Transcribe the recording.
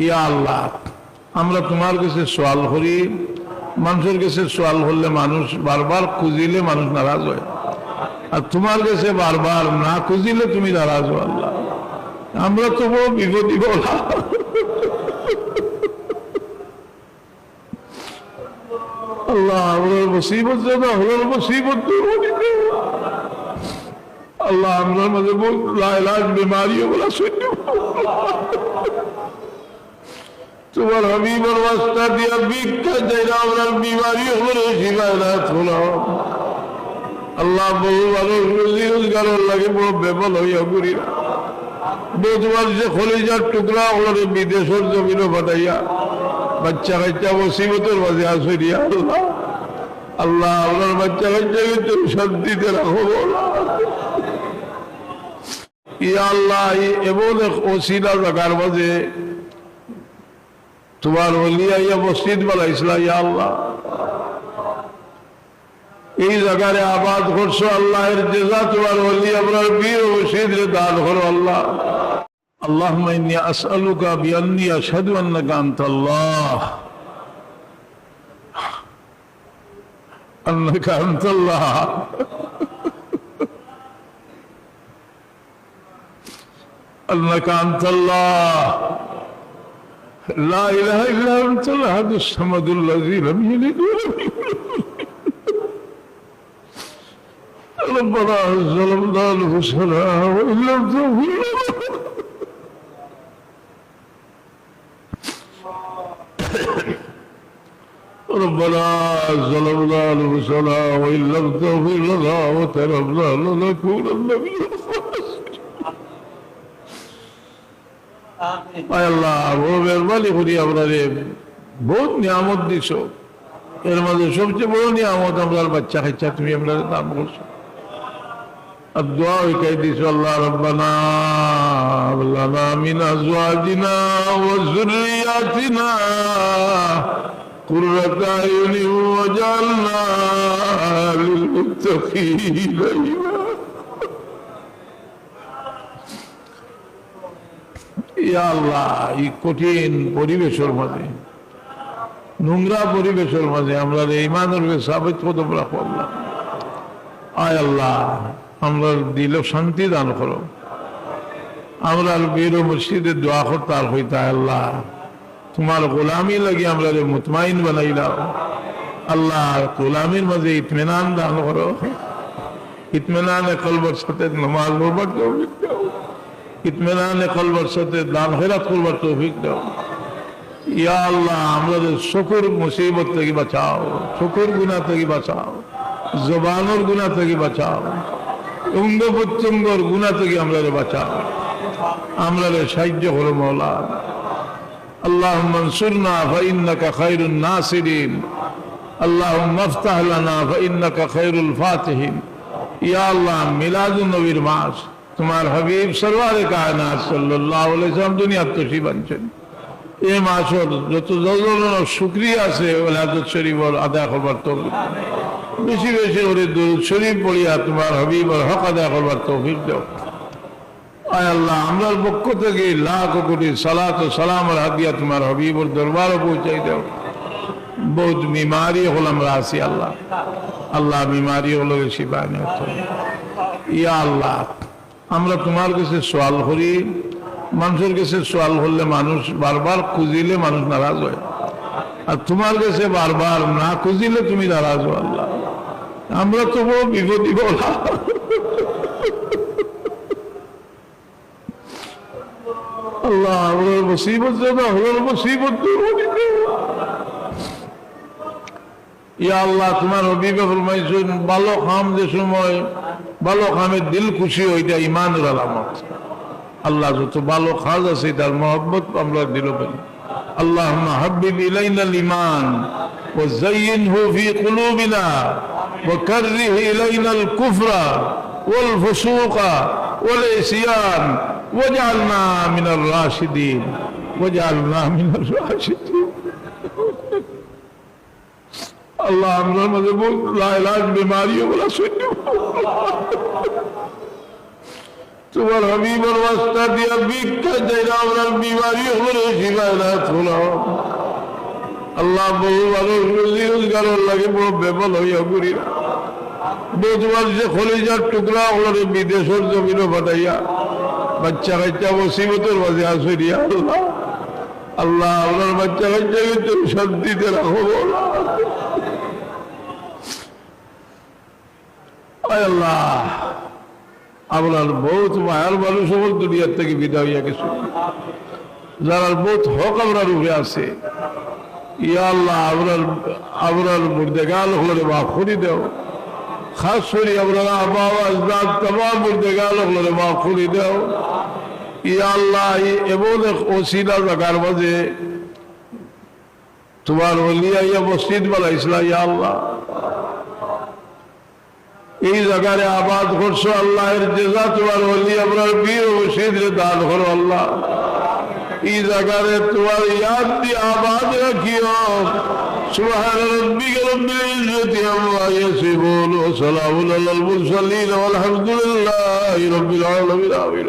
ইয়া আল্লাহ, আমরা তোমার কাছে সোয়াল করি, মানুষের কাছে সোয়াল করলে মানুষ বারবার খুঁজিলে মানুষ নারাজ হয়। আর তোমার কাছে বারবার না খুঁজিলে তুমি নারাজ হো আল্লাহ। আমরা তো বড় বিপদী বলা। আল্লাহ, আমরা মুসিবত যেন হলোর মুসিবত আল্লাহ, আমরা মাঝে লাইলাজ, বিমারিও বলা শূন্য তোমার হাবিবর রাস্তা দিয়া না, আমরা বিমারি হলো শিবায়নাথ হলো আল্লাহ বহু মানুষ লাগে বড় বেবল হইয়া করি না বোধবার যে খলিজার টুকরা বিদেশের বাচ্চা কাচ্চা মুসিবতের মাঝে আসরিয়া আল্লাহ। আল্লাহ, আপনার বাচ্চা কাচ্চাকে তুমি শান্তিতে রাখো ইয়া আল্লাহ, এমন এক ওসিলা জায়গার মাঝে তোমার ওলিয়া ইয়া মসজিদ বানাইছিলা ইয়া আল্লাহ এই জায়গায় আবাদ করছো আল্লাহের জেজা তোমার ওলি আপনার বীর মসজিদ দান করো আল্লাহ اللهم إني أسألك بأني أشهد أنك أنت الله أنك أنت الله أنك أنت الله لا إله إلا أنت الأحد الصمد الذي لم يلد ولم يولد. ربنا ظلمنا أنفسنا وإن لم تغفر لنا. ربنا ظلمنا أنفسنا وإن لم تغفر لنا وترحمنا لنكونن من আল্লাহ বড় মেহরবানি করি আপনারে বহুত নিয়ামত দিছ এর মধ্যে সবচেয়ে বড় নিয়ামত আমরা বাচ্চা খাচ্ছা তুমি আমরা দান করছো আর দোয়া হইকাই দিছ আল্লাহ রব্বানা আল্লাহ মিন আজওয়াজিনা ওয়া যুররিয়াতিনা قرة أعين وجعلنا للمتقين إماما আল্লাহ, এই কঠিন পরিবেশের মাঝে, নোংরা পরিবেশের মাঝে আমরা এই ইমানের সাবিত কদম রাখো আয় আল্লাহ, আমরা দিল শান্তি দান করো। আমরা বীর মসজিদে দোয়া করতে আর হইতা আল্লাহ, তোমার গোলামি লাগে আমরা মুতমাইন বানাইলাও আল্লাহ গোলামির মাঝে ইতমিনান দান করো। ইতমিনান কলবর সাথে নমাজ দাও। ইতমেনানে কলবার সাথে দান হেরাত করবার তৌফিক দাও। ইয়া আল্লাহ, আমাদের শকুর মুসিবত থেকে বাঁচাও, শকুর গুণা থেকে বাঁচাও, জবানোর গুণা থেকে বাঁচাও অঙ্গ প্রত্যঙ্গর গুণা থেকে আমরা বাঁচাও। আমরা সাহায্য করো মৌলা। আল্লাহ মনসুরনা ফাইন্নাকা খাইরুন নাসিরিন। আল্লাহ মফতাহ লানা ফাইন্নাকা খাইরুল ফাতহিন। ইয়া আল্লাহ, মিলাদুন নবীর মাস। তোমার হাবিব সরওয়ারে কায়নাত সাল্লাম দুনিয়ার তশরিফ আনছেন এই মাসের যত যত শুকরিয়া আছে ওলাদত শরীফ আদায় করবার তৌফিক বেশি বেশি দুরুদ শরীফ পড়িয়া তোমার হাবিব হক আদায় করবার তৌফিক আল্লাহ, আমরার পক্ষ থেকে লাখ কোটি সালাত ও সালাম হাদিয়া তোমার হবিবর দরবারও পৌঁছাই দাও। বহুত বিমারি হল আমরা আছি আল্লাহ। আল্লাহ বিমারি হলো শিবায় ইয়া আল্লাহ। আমরা তোমার কাছে সোয়াল করি, মানুষের কাছে সোয়াল করলে মানুষ বারবার খুঁজিলে মানুষ নারাজ হয়। আর তোমার কাছে বারবার না খুঁজিলে তুমি নারাজ হো আল্লাহ। আমরা তো বিপদী আল্লাহ। ইয়া আল্লাহ, তোমার ফরমাইছেন ভালো খাম যে সময় ভালো খামের দিল খুশি ওইটা ইমানের আলামত আল্লাহ যত ভালো খাজ আছে তার মহব্বত আমরা দিল পাই اللهم حبب إلينا الإيمان وزينه في قلوبنا وكره إلينا الكفر والفسوق والعصيان واجعلنا من الراشدين واجعلنا من الراشدين আল্লাহ আমরা বল লাইলাজ বিমারিও বলা শূন্য। তোমার হাবিবের রাস্তা দিয়া ভিক্ষা চাই না আমরা বিমারি হলে শিবায় না আল্লাহ বহু মানুষ রুজি রোজগার লাগে বড় বেবল হইয়া করি না তোমার যে খলিজার টুকরা ওগুলো বিদেশের জমিনও পাঠাইয়া বাচ্চা কাচ্চা মুসিবতের মাঝে আসরিয়া আল্লাহ। আল্লাহ আপনার বাচ্চা কাচ্চাকে তুমি শান্তিতে রাখো আল্লাহ, আপনার বহুত মায়ার মানুষ আমার দুনিয়ার থেকে বিদায় হইয়া গেছে। যারা বহুত হক আপনার উপরে আছে। ইয়া আল্লাহ, আপনার আপনার মুর্দেগাল হলে মাফ করে দেও। খাস করে আপনার আবা আজদাদ তমাম মুর্দেগাল হলে মাফ করে দেও। আল্লাহ এমন এক ওসিলা জায়গার মাঝে তোমার বলিয়া ইয়া মসজিদ বানাইছিলা ইয়া আল্লাহ এই জায়গায় আবাদ করছো আল্লাহের জেজা তোমার বলি আপনার বীর মসজিদ দান করো আল্লাহ এই জায়গায় তোমার ইয়াদ দিয়ে আবাদ রাখিও سبحان ربك رب العزة عما يصفون وسلام على المرسلين والحمد لله رب العالمين آمين